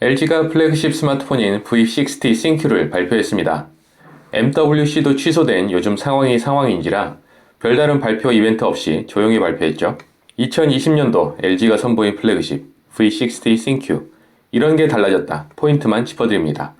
LG가 플래그십 스마트폰인 V60 synQ를 발표했습니다. MWC도 취소된 요즘 상황이 상황인지라 별다른 발표 이벤트 없이 조용히 발표했죠. 2020년도 LG가 선보인 플래그십 V60 synQ 이런 게 달라졌다. 포인트만 짚어드립니다.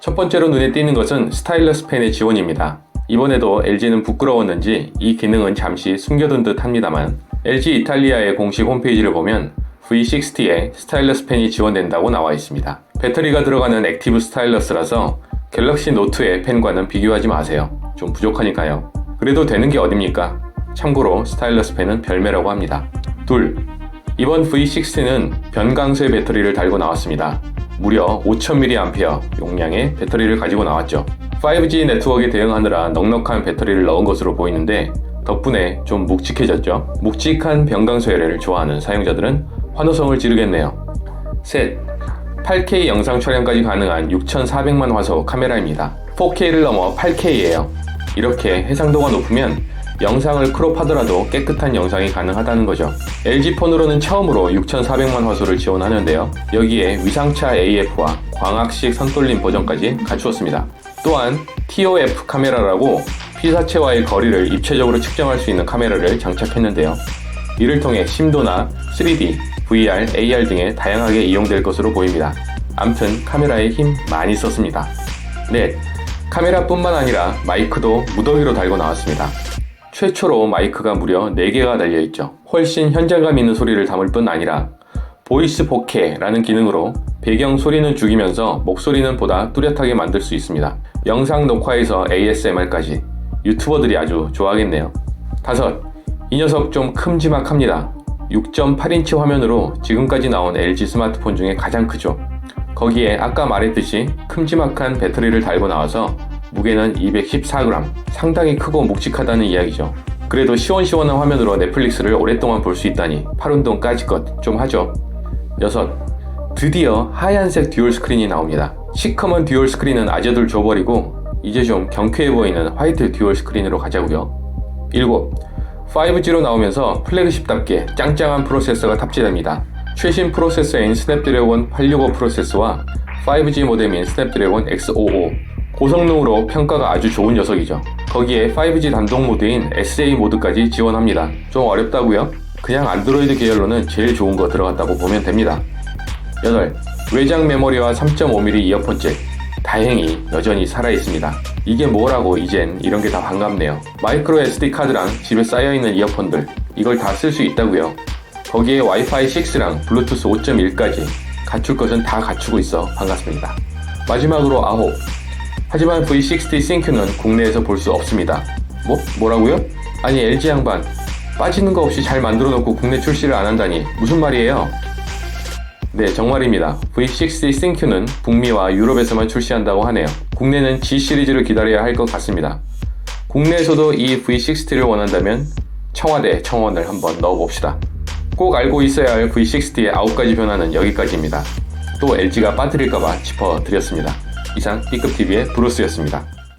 첫 번째로 눈에 띄는 것은 스타일러스 펜의 지원입니다. 이번에도 LG는 부끄러웠는지 이 기능은 잠시 숨겨둔 듯 합니다만 LG 이탈리아의 공식 홈페이지를 보면 V60에 스타일러스 펜이 지원된다고 나와 있습니다. 배터리가 들어가는 액티브 스타일러스라서 갤럭시 노트의 펜과는 비교하지 마세요. 좀 부족하니까요. 그래도 되는 게 어딥니까? 참고로 스타일러스 펜은 별매라고 합니다. 둘, 이번 V60는 변강수의 배터리를 달고 나왔습니다. 무려 5000mAh 용량의 배터리를 가지고 나왔죠. 5G 네트워크에 대응하느라 넉넉한 배터리를 넣은 것으로 보이는데 덕분에 좀 묵직해졌죠. 묵직한 변강소열을 좋아하는 사용자들은 환호성을 지르겠네요. 셋, 8K 영상 촬영까지 가능한 6400만 화소 카메라입니다. 4K를 넘어 8K예요. 이렇게 해상도가 높으면 영상을 크롭하더라도 깨끗한 영상이 가능하다는 거죠. LG 폰으로는 처음으로 6400만 화소를 지원하는데요. 여기에 위상차 AF와 광학식 선돌림 버전까지 갖추었습니다. 또한 TOF 카메라라고 피사체와의 거리를 입체적으로 측정할 수 있는 카메라를 장착했는데요. 이를 통해 심도나 3D, VR, AR 등에 다양하게 이용될 것으로 보입니다. 암튼 카메라에 힘 많이 썼습니다. 넷, 카메라뿐만 아니라 마이크도 무더기로 달고 나왔습니다. 최초로 마이크가 무려 4개가 달려있죠. 훨씬 현장감 있는 소리를 담을 뿐 아니라 보이스 보케라는 기능으로 배경 소리는 죽이면서 목소리는 보다 뚜렷하게 만들 수 있습니다. 영상 녹화에서 ASMR까지 유튜버들이 아주 좋아하겠네요. 다섯, 이 녀석 좀 큼지막합니다. 6.8인치 화면으로 지금까지 나온 LG 스마트폰 중에 가장 크죠. 거기에 아까 말했듯이 큼지막한 배터리를 달고 나와서 무게는 214g, 상당히 크고 묵직하다는 이야기죠. 그래도 시원시원한 화면으로 넷플릭스를 오랫동안 볼 수 있다니 팔운동 까짓것 좀 하죠. 여섯, 드디어 하얀색 듀얼 스크린이 나옵니다. 시커먼 듀얼 스크린은 아재들 줘버리고 이제 좀 경쾌해 보이는 화이트 듀얼 스크린으로 가자고요. 일곱, 5G로 나오면서 플래그십답게 짱짱한 프로세서가 탑재됩니다. 최신 프로세서인 스냅드래곤 865 프로세서와 5G 모뎀인 스냅드래곤 X55 고성능으로 평가가 아주 좋은 녀석이죠. 거기에 5G 단독 모드인 SA 모드까지 지원합니다. 좀 어렵다고요? 그냥 안드로이드 계열로는 제일 좋은 거 들어갔다고 보면 됩니다. 8. 외장 메모리와 3.5mm 이어폰 잭. 다행히 여전히 살아있습니다. 이게 뭐라고 이젠 이런 게 다 반갑네요. 마이크로 SD 카드랑 집에 쌓여있는 이어폰들 이걸 다 쓸 수 있다고요. 거기에 와이파이 6랑 블루투스 5.1까지 갖출 것은 다 갖추고 있어 반갑습니다. 마지막으로 아홉. 하지만 V60 synQ는 국내에서 볼 수 없습니다. 뭐? 뭐라고요? 아니 LG 양반 빠지는 거 없이 잘 만들어 놓고 국내 출시를 안 한다니 무슨 말이에요? 네, 정말입니다. V60 synQ는 북미와 유럽에서만 출시한다고 하네요. 국내는 G 시리즈를 기다려야 할 것 같습니다. 국내에서도 이 V60를 원한다면 청와대 청원을 한번 넣어봅시다. 꼭 알고 있어야 할 V60의 9가지 변화는 여기까지입니다. 또 LG가 빠뜨릴까봐 짚어드렸습니다. 이상 B급TV의 브루스였습니다.